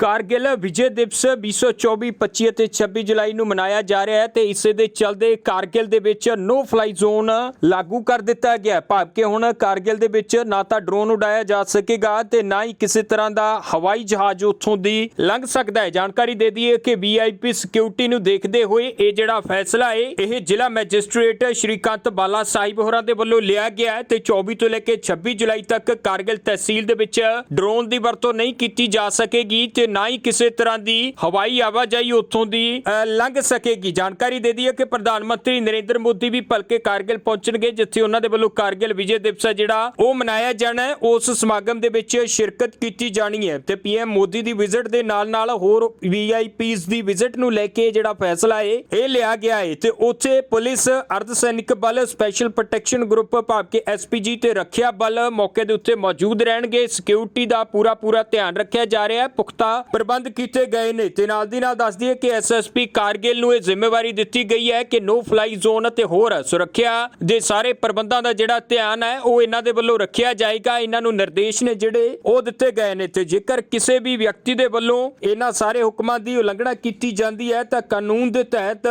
ਕਾਰਗਿਲ ਵਿਜੇ ਦਿਵਸ 2024 25 ਅਤੇ 26 ਜੁਲਾਈ ਨੂੰ ਮਨਾਇਆ ਜਾ ਰਿਹਾ ਹੈ ਤੇ ਇਸੇ ਦੇ ਚਲਦੇ ਕਾਰਗਿਲ ਦੇ ਵਿੱਚ ਨੋ ਫਲਾਈ ਜ਼ੋਨ ਲਾਗੂ ਕਰ ਦਿੱਤਾ ਗਿਆ ਹੈ। ਭਾਵ ਕਿ ਹੁਣ ਕਾਰਗਿਲ ਦੇ ਵਿੱਚ ਨਾ ਤਾਂ ਡਰੋਨ ਉਡਾਇਆ ਜਾ ਸਕੇਗਾ ਤੇ ਨਾ ਹੀ ਕਿਸੇ ਤਰ੍ਹਾਂ ਦਾ ਹਵਾਈ ਜਹਾਜ਼ ਉੱਥੋਂ ਦੀ ਲੰਘ ਸਕਦਾ ਹੈ ਜਾਣਕਾਰੀ ਦੇ ਦਈਏ ਕਿ ਵੀਆਈਪੀ ਸਿਕਿਉਰਿਟੀ ਨੂੰ ਦੇਖਦੇ ਹੋਏ ਇਹ ਜਿਹੜਾ ਫੈਸਲਾ ਹੈ, ਇਹ ਜ਼ਿਲ੍ਹਾ ਮੈਜਿਸਟ੍ਰੇਟ ਸ਼੍ਰੀਕਾਂਤ ਬਾਲਾ ਸਾਹਿਬ ਹੋਰਾਂ ਦੇ ਵੱਲੋਂ ਲਿਆ ਗਿਆ ਹੈ ਤੇ 24 ਤੋਂ ਲੈ ਕੇ 26 ਜੁਲਾਈ ਤੱਕ ਕਾਰਗਿਲ ਤਹਿਸੀਲ ਦੇ ਵਿੱਚ ਡਰੋਨ ਦੀ ਵਰਤੋਂ ਨਹੀਂ ਕੀਤੀ ਜਾ ਸਕੇਗੀ ਤੇ ਨਾ ਹੀ ਕਿਸੇ ਤਰ੍ਹਾਂ ਦੀ ਹਵਾਈ ਆਵਾਜਾਈ ਉੱਥੋਂ ਦੀ ਲੰਘ ਸਕੇਗੀ। ਜਾਣਕਾਰੀ ਦੇ ਦਈਏ ਕਿ ਪ੍ਰਧਾਨ ਮੰਤਰੀ ਨਰਿੰਦਰ ਮੋਦੀ ਵੀ ਭਲਕੇ ਕਾਰਗਿਲ ਪਹੁੰਚਣਗੇ, ਜਿੱਥੇ ਉਹਨਾਂ ਦੇ ਵੱਲੋਂ ਕਾਰਗਿਲ ਵਿਜੇ ਦਿਵਸ ਜਿਹੜਾ ਉਹ ਮਨਾਇਆ ਜਾਣਾ ਹੈ। ਉਸ ਸਮਾਗਮ ਦੇ ਵਿੱਚ ਸ਼ਿਰਕਤ ਕੀਤੀ ਜਾਣੀ ਹੈ ਤੇ ਪੀਐਮ ਮੋਦੀ ਦੀ ਵਿਜ਼ਿਟ ਦੇ ਨਾਲ ਨਾਲ ਹੋਰ ਵੀਆਈਪੀਜ਼ ਦੀ ਵਿਜ਼ਿਟ ਨੂੰ ਲੈ ਕੇ ਜਿਹੜਾ ਫੈਸਲਾ ਹੈ, ਇਹ ਲਿਆ ਗਿਆ ਹੈ ਤੇ ਉੱਥੇ ਪੁਲਿਸ ਅਰਧ ਸੈਨਿਕ ਬਲ, ਸਪੈਸ਼ਲ ਪ੍ਰੋਟੈਕਸ਼ਨ ਗਰੁੱਪ ਭਾਵ ਕਿ ਐਸਪੀਜੀ ਤੇ ਰੱਖਿਆ ਬਲ ਮੌਕੇ ਦੇ ਉੱਤੇ ਮੌਜੂਦ ਰਹਿਣਗੇ। ਸਿਕਿਉਰਿਟੀ ਦਾ ਪੂਰਾ ਪੂਰਾ ਧਿਆਨ ਰੱਖਿਆ ਜਾ ਰਿਹਾ ਹੈ। ਪੁਖਤਾ ਪ੍ਰਬੰਧ ਕੀਤੇ ਗਏ ਨੇ। ਤੇ ਨਾਲ ਦੀ ਨਾਲ ਦੱਸ ਦਈਏ ਕਿ ਐਸਐਸਪੀ ਕਾਰਗਿਲ ਨੂੰ ਇਹ ਜ਼ਿੰਮੇਵਾਰੀ ਦਿੱਤੀ ਗਈ ਹੈ ਕਿ ਨੋ ਫਲਾਈ ਜ਼ੋਨ ਅਤੇ ਹੋਰ ਸੁਰੱਖਿਆ ਦੇ ਸਾਰੇ ਪ੍ਰਬੰਧਾਂ ਦਾ ਜਿਹੜਾ ਧਿਆਨ ਹੈ, ਉਹ ਇਹਨਾਂ ਦੇ ਵੱਲੋਂ ਰੱਖਿਆ ਜਾਏਗਾ। ਇਹਨਾਂ ਨੂੰ ਨਿਰਦੇਸ਼ ਨੇ ਜਿਹੜੇ ਉਹ ਦਿੱਤੇ ਗਏ ਨੇ। ਤੇ ਜੇਕਰ ਕਿਸੇ ਵੀ ਵਿਅਕਤੀ ਦੇ ਵੱਲੋਂ ਇਹਨਾਂ ਸਾਰੇ ਹੁਕਮਾਂ ਦੀ ਉਲੰਘਣਾ ਕੀਤੀ ਜਾਂਦੀ ਹੈ, ਤਾਂ ਕਾਨੂੰਨ ਦੇ ਤਹਿਤ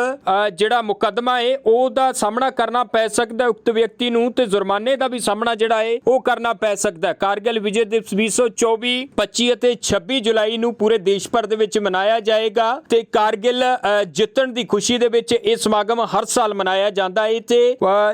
ਜਿਹੜਾ ਮੁਕੱਦਮਾ ਹੈ, ਉਹਦਾ ਸਾਹਮਣਾ ਕਰਨਾ ਪੈ ਸਕਦਾ ਹੈ ਉਕਤ ਵਿਅਕਤੀ ਨੂੰ ਤੇ ਜੁਰਮਾਨੇ ਦਾ ਵੀ ਸਾਹਮਣਾ ਜਿਹੜਾ ਹੈ, ਉਹ ਕਰਨਾ ਪੈ ਸਕਦਾ ਹੈ। ਕਾਰਗਿਲ ਵਿਜੇ ਦਿਵਸ 2024 25 ਅਤੇ 26 ਜੁਲਾਈ ਨੂੰ ਪੂਰੇ ਦੇਸ਼ ਭਰ ਦੇ ਵਿੱਚ ਮਨਾਇਆ ਜਾਏਗਾ ਤੇ ਕਾਰਗਿਲ ਜਿੱਤਣ ਦੀ ਖੁਸ਼ੀ ਦੇ ਵਿੱਚ ਇਹ ਸਮਾਗਮ ਹਰ ਸਾਲ ਮਨਾਇਆ ਜਾਂਦਾ ਹੈ ਤੇ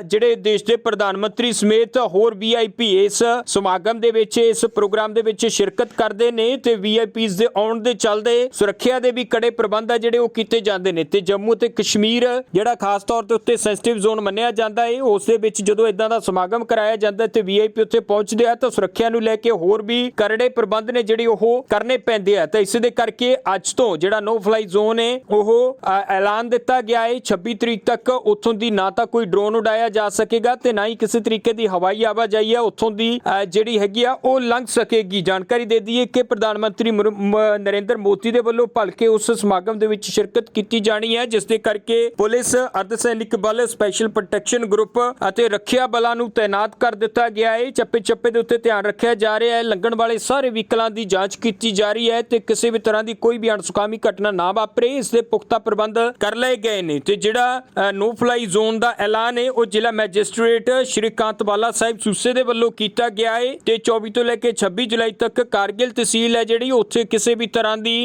ਜਿਹੜੇ ਦੇਸ਼ ਦੇ ਪ੍ਰਧਾਨ ਮੰਤਰੀ ਸਮੇਤ ਹੋਰ ਵੀਆਈਪੀ ਇਸ ਸਮਾਗਮ ਦੇ ਵਿੱਚ, ਇਸ ਪ੍ਰੋਗਰਾਮ ਦੇ ਵਿੱਚ ਸ਼ਿਰਕਤ ਕਰਦੇ ਨੇ ਤੇ ਵੀਆਈਪੀਜ਼ ਦੇ ਆਉਣ ਦੇ ਚੱਲਦੇ ਸੁਰੱਖਿਆ ਦੇ ਵੀ ਕੜੇ ਪ੍ਰਬੰਧ ਆ ਜਿਹੜੇ ਉਹ ਕੀਤੇ ਜਾਂਦੇ ਨੇ ਤੇ ਜੰਮੂ ਤੇ ਕਸ਼ਮੀਰ, ਜਿਹੜਾ ਖਾਸ ਤੌਰ ਤੇ ਉੱਤੇ ਸੈਂਸਿਟਿਵ ਜ਼ੋਨ ਮੰਨਿਆ ਜਾਂਦਾ ਹੈ ਉਸ ਦੇ ਵਿੱਚ ਜਦੋਂ ਇਦਾਂ ਦਾ ਸਮਾਗਮ ਕਰਾਇਆ ਜਾਂਦਾ ਹੈ ਤੇ ਵੀਆਈਪੀ ਉੱਥੇ ਪਹੁੰਚਦੇ ਆ ਤਾਂ ਸੁਰੱਖਿਆ ਨੂੰ ਲੈ ਕੇ ਹੋਰ ਵੀ ਕਰੜੇ ਪ੍ਰਬੰਧ ਨੇ ਜਿਹੜੇ ਉਹ ਕਰਨੇ ਪੈਂਦੇ ਆ। ਤਾਂ ਇਸ ਦੇ ਕਰਕੇ ਅੱਜ ਤੋਂ ਜਿਹੜਾ ਨੋ ਫਲਾਈ ਜ਼ੋਨ ਹੈ, ਉਹ ਐਲਾਨ ਦਿੱਤਾ ਗਿਆ ਹੈ। 26 ਤਰੀਕ ਤੱਕ ਉੱਥੋਂ ਦੀ ਨਾ ਤਾਂ ਕੋਈ ਡਰੋਨ ਉਡਾਇਆ ਜਾ ਸਕੇਗਾ ਤੇ ਨਾ ਹੀ ਕਿਸੇ ਤਰੀਕੇ ਦੀ ਹਵਾਈ ਆਵਾਜਾਈ ਹੈ। ਉੱਥੋਂ ਦੀ ਜਿਹੜੀ ਹੈਗੀ ਆ, ਉਹ ਲੰਘ ਸਕੇਗੀ। ਜਾਣਕਾਰੀ ਦੇ ਦਈਏ ਕਿ ਪ੍ਰਧਾਨ ਮੰਤਰੀ ਨਰਿੰਦਰ ਮੋਦੀ ਦੇ ਵੱਲੋਂ ਭਲਕੇ ਉਸ ਸਮਾਗਮ ਦੇ ਵਿੱਚ ਸ਼ਿਰਕਤ ਕੀਤੀ ਜਾਣੀ ਹੈ, ਜਿਸ ਦੇ ਕਰਕੇ ਪੁਲਿਸ ਅਰਧ ਸੈਨਿਕ ਬਲ, ਸਪੈਸ਼ਲ ਪ੍ਰੋਟੈਕਸ਼ਨ ਗਰੁੱਪ ਅਤੇ ਰੱਖਿਆ ਬਲਾਂ ਨੂੰ ਤਾਇਨਾਤ ਕਰ ਦਿੱਤਾ ਗਿਆ ਹੈ। ਚੱਪੇ ਚੱਪੇ ਦੇ ਉੱਤੇ ਧਿਆਨ ਰੱਖਿਆ ਜਾ ਰਿਹਾ ਹੈ। ਲੰਘਣ ਵਾਲੇ ਸਾਰੇ ਵਹੀਕਲਾਂ ਦੀ ਜਾਂਚ ਕੀਤੀ ਜਾ ਰਹੀ ਹੈ ਤੇ ਕਿਸੇ ਵੀ ਤਰ੍ਹਾਂ ਦੀ ਕੋਈ ਵੀ ਅਣਸੁਖਾਵੀ ਘਟਨਾ ਨਾ ਵਾਪਰੇ, ਇਸ ਦੇ ਪੁਖਤਾ ਪ੍ਰਬੰਧ ਕਰ ਲਏ ਗਏ ਨੇ ਤੇ ਜਿਹੜਾ ਨੋ ਫਲਾਈ ਜ਼ੋਨ ਦਾ ਐਲਾਨ ਹੈ, ਉਹ ਜ਼ਿਲ੍ਹਾ ਮੈਜਿਸਟ੍ਰੇਟ ਸ਼੍ਰੀਕਾਂਤ ਬਾਲਾ ਸਾਹਿਬ ਸੂਸੇ ਦੇ ਵੱਲੋਂ ਕੀਤਾ ਗਿਆ ਹੈ ਤੇ 24 ਤੋਂ ਲੈ ਕੇ 26 ਜੁਲਾਈ ਤੱਕ ਕਾਰਗਿਲ ਤਹਿਸੀਲ ਹੈ ਜਿਹੜੀ, ਉੱਥੇ ਕਿਸੇ ਵੀ ਤਰ੍ਹਾਂ ਦੀ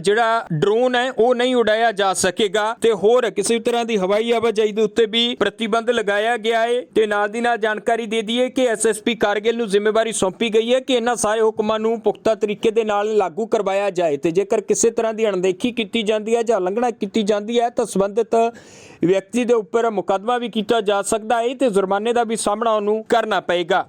ਜਿਹੜਾ ਡਰੋਨ ਹੈ, ਉਹ ਨਹੀਂ ਉਡਾਇਆ ਜਾ ਸਕੇਗਾ ਤੇ ਹੋਰ ਕਿਸੇ ਵੀ ਤਰ੍ਹਾਂ ਦੀ ਹਵਾਈ ਆਵਾਜਾਈ ਦੇ ਉੱਤੇ ਵੀ ਪ੍ਰਤੀਬੰਧ ਲਗਾਇਆ ਗਿਆ ਹੈ ਤੇ ਨਾਲ ਦੀ ਨਾਲ ਜਾਣਕਾਰੀ ਦੇ ਦਈਏ ਕਿ ਐਸਐਸਪੀ ਕਾਰਗਿਲ ਨੂੰ ਜ਼ਿੰਮੇਵਾਰੀ ਸੌਂਪੀ ਗਈ ਹੈ ਕਿ ਇਹਨਾਂ ਸਾਰੇ ਹੁਕਮਾਂ ਨੂੰ ਪੁਖਤਾ ਤਰੀਕੇ ਦੇ ਨਾਲ ਲਾਗੂ ਕਰਵਾਇਆ ਜਾਏ ਤੇ ਜੇਕਰ ਕਿਸੇ ਤਰ੍ਹਾਂ ਦੀ ਅਣਦੇਖੀ ਕੀਤੀ ਜਾਂਦੀ ਹੈ ਜਾਂ ਉਲੰਘਣਾ ਕੀਤੀ ਜਾਂਦੀ ਹੈ ਤਾਂ ਸੰਬੰਧਿਤ ਵਿਅਕਤੀ ਦੇ ਉੱਪਰ ਮੁਕੱਦਮਾ ਵੀ ਕੀਤਾ ਜਾ ਸਕਦਾ ਹੈ ਤੇ ਜੁਰਮਾਨੇ ਦਾ ਵੀ ਸਾਹਮਣਾ ਉਹਨੂੰ ਕਰਨਾ ਪਏਗਾ।